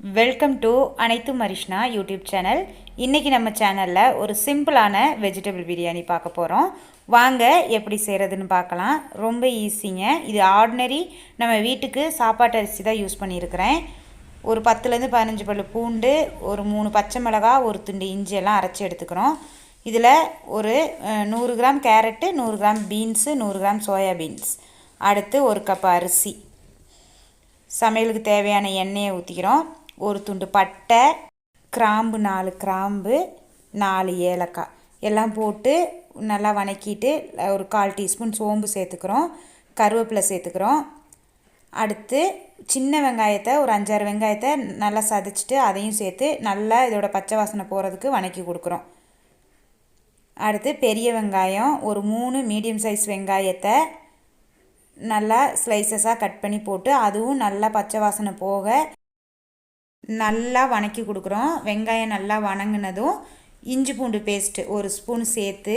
Welcome to அனைத்து மரிஷ்னா YouTube channel இன்றைக்கி நம்ம சேனலில் ஒரு சிம்பிளான வெஜிடபிள் பிரியாணி பார்க்க போகிறோம் வாங்க எப்படி செய்கிறதுன்னு பார்க்கலாம். ரொம்ப ஈஸிங்க இது ஆர்டினரி நம்ம வீட்டுக்கு சாப்பாட்டு அரிசி தான் யூஸ் பண்ணியிருக்கிறேன். ஒரு பத்துலேருந்து பதினஞ்சு பல்லு பூண்டு ஒரு மூணு பச்சை மிளகா ஒரு துண்டு இஞ்சி எல்லாம் அரைச்சி எடுத்துக்கிறோம். இதில் ஒரு நூறு கிராம் கேரட்டு நூறு கிராம் பீன்ஸு நூறு கிராம் சோயா பீன்ஸ் அடுத்து ஒரு கப் அரிசி. சமையலுக்கு தேவையான எண்ணெயை ஊற்றிக்கிறோம் ஒரு துண்டு பட்டை கிராம்பு நாலு கிராம்பு நாலு ஏலக்காய். எல்லாம் போட்டு நல்லா வணக்கிட்டு ஒரு கால் டீஸ்பூன் சோம்பு சேர்த்துக்கிறோம். கருவேப்பிலை சேர்த்துக்கிறோம். அடுத்து சின்ன வெங்காயத்தை ஒரு அஞ்சாறு வெங்காயத்தை நல்லா சதைச்சிட்டு அதையும் சேர்த்து நல்லா இதோட பச்சை வாசனை போகிறதுக்கு வணக்கி கொடுக்குறோம். அடுத்து பெரிய வெங்காயம் ஒரு மூணு மீடியம் சைஸ் வெங்காயத்தை நல்லா ஸ்லைசஸாக கட் பண்ணி போட்டு அதுவும் நல்லா பச்சை வாசனை போக நல்லா வணக்கி கொடுக்குறோம். வெங்காயம் நல்லா வணங்கினதும் இஞ்சி பூண்டு பேஸ்ட்டு ஒரு ஸ்பூன் சேர்த்து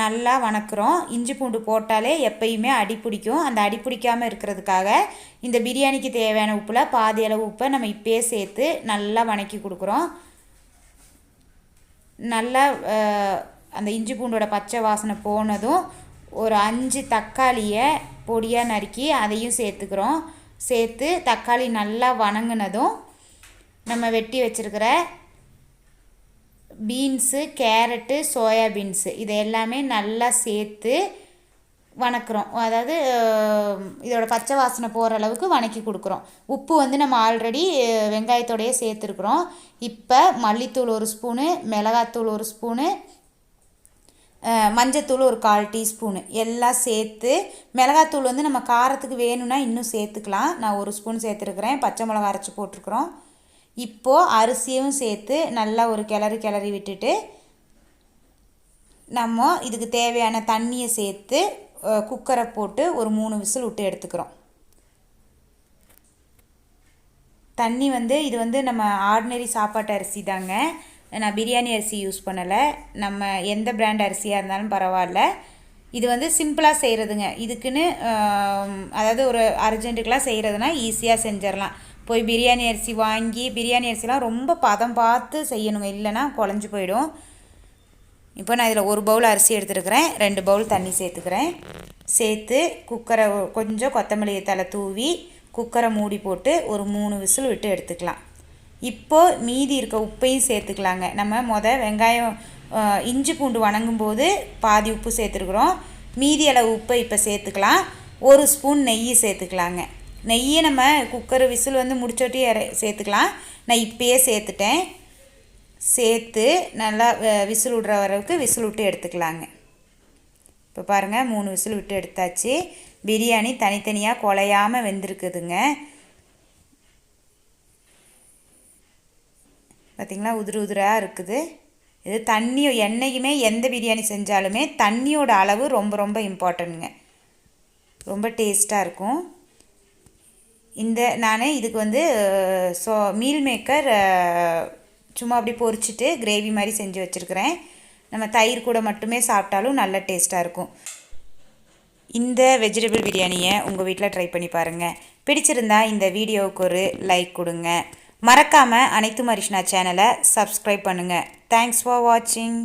நல்லா வணக்குறோம். இஞ்சி பூண்டு போட்டாலே எப்பயுமே அடி பிடிக்கும். அந்த அடி பிடிக்காமல் இருக்கிறதுக்காக இந்த பிரியாணிக்கு தேவையான உப்பில் பாதி அளவு உப்பை நம்ம இப்பயே சேர்த்து நல்லா வணக்கி கொடுக்குறோம். நல்லா அந்த இஞ்சி பூண்டோட பச்சை வாசனை போனதும் ஒரு அஞ்சு தக்காளியை பொடியாக நறுக்கி அதையும் சேர்த்துக்கிறோம். சேர்த்து தக்காளி நல்லா வணங்கினதும் நம்ம வெட்டி வச்சுருக்கிற பீன்ஸு கேரட்டு சோயா பீன்ஸு இதை எல்லாமே நல்லா சேர்த்து வணக்குறோம். அதாவது இதோட பச்சை வாசனை போகிற அளவுக்கு வணக்கி கொடுக்குறோம். உப்பு வந்து நம்ம ஆல்ரெடி வெங்காயத்தோடையே சேர்த்துருக்குறோம். இப்போ மல்லித்தூள் ஒரு ஸ்பூனு மிளகாத்தூள் ஒரு ஸ்பூனு மஞ்சத்தூள் ஒரு கால் டீஸ்பூனு. எல்லாம் சேர்த்து மிளகாத்தூள் வந்து நம்ம காரத்துக்கு வேணும்னா இன்னும் சேர்த்துக்கலாம். நான் ஒரு ஸ்பூன் சேர்த்துருக்குறேன். பச்சை மிளகா அரைச்சி போட்டிருக்குறோம். இப்போது அரிசியும் சேர்த்து நல்லா ஒரு கிளறி கிளறி விட்டுட்டு நம்ம இதுக்கு தேவையான தண்ணியை சேர்த்து குக்கரை போட்டு ஒரு மூணு விசில் விட்டு எடுத்துக்கிறோம். தண்ணி வந்து இது வந்து நம்ம ஆர்டினரி சாப்பாட்டு அரிசி தாங்க. நான் பிரியாணி அரிசி யூஸ் பண்ணலை. நம்ம எந்த பிராண்ட் அரிசியாக இருந்தாலும் பரவாயில்ல. இது வந்து சிம்பிளாக செய்கிறதுங்க இதுக்குன்னு அதாவது ஒரு அர்ஜென்ட்டுக்கெலாம் செய்கிறதுனா ஈஸியாக செஞ்சிடலாம் போய் பிரியாணி அரிசி வாங்கி பிரியாணி அரிசிலாம் ரொம்ப பதம் பார்த்து செய்யணுங்க. இல்லைன்னா குழஞ்சி போயிடும். இப்போ நான் இதில் ஒரு பவுல் அரிசி எடுத்துருக்கிறேன். ரெண்டு பவுல் தண்ணி சேர்த்துக்கிறேன். சேர்த்து குக்கரை கொஞ்சம் கொத்தமல்லி தலை தூவி குக்கரை மூடி போட்டு ஒரு மூணு விசில் விட்டு எடுத்துக்கலாம். இப்போது மீதி இருக்க உப்பையும் சேர்த்துக்கலாங்க. நம்ம மொத வெங்காயம் இஞ்சி பூண்டு வணங்கும் போது பாதி உப்பு சேர்த்துருக்குறோம். மீதி அளவு உப்பை இப்போ சேர்த்துக்கலாம். ஒரு ஸ்பூன் நெய் சேர்த்துக்கலாங்க. நெய்யை நம்ம குக்கர் விசில் வந்து முடிச்சோட்டி இற சேர்த்துக்கலாம். நான் இப்போயே சேர்த்துட்டேன். சேர்த்து நல்லா விசில் விடுற அளவுக்கு விசில் விட்டு எடுத்துக்கலாங்க. இப்போ பாருங்கள் மூணு விசில் விட்டு எடுத்தாச்சு. பிரியாணி தனித்தனியாக குலையாமல் வெந்திருக்குதுங்க. பார்த்திங்களா உதிரு உதிராக இருக்குது. இது தண்ணி என்றைக்குமே எந்த பிரியாணி செஞ்சாலுமே தண்ணியோட அளவு ரொம்ப ரொம்ப இம்பார்ட்டன்ட்ங்க ரொம்ப டேஸ்ட்டாக இருக்கும். இந்த நான் இதுக்கு வந்து ஸோ மீல் மேக்கர் சும்மா அப்படி பொரிச்சிட்டு கிரேவி மாதிரி செஞ்சு வச்சுருக்கிறேன். நம்ம தயிர் கூட மட்டுமே சாப்பிட்டாலும் நல்ல டேஸ்ட்டாக இருக்கும். இந்த வெஜிடபிள் பிரியாணியை உங்கள் வீட்டில் ட்ரை பண்ணி பாருங்கள் பிடிச்சிருந்தா இந்த வீடியோவுக்கு ஒரு லைக் கொடுங்க. மறக்காமல் அனைத்து மரிஷ்னா சேனலை சப்ஸ்கிரைப் பண்ணுங்கள் தேங்க்ஸ் ஃபார் வாட்சிங்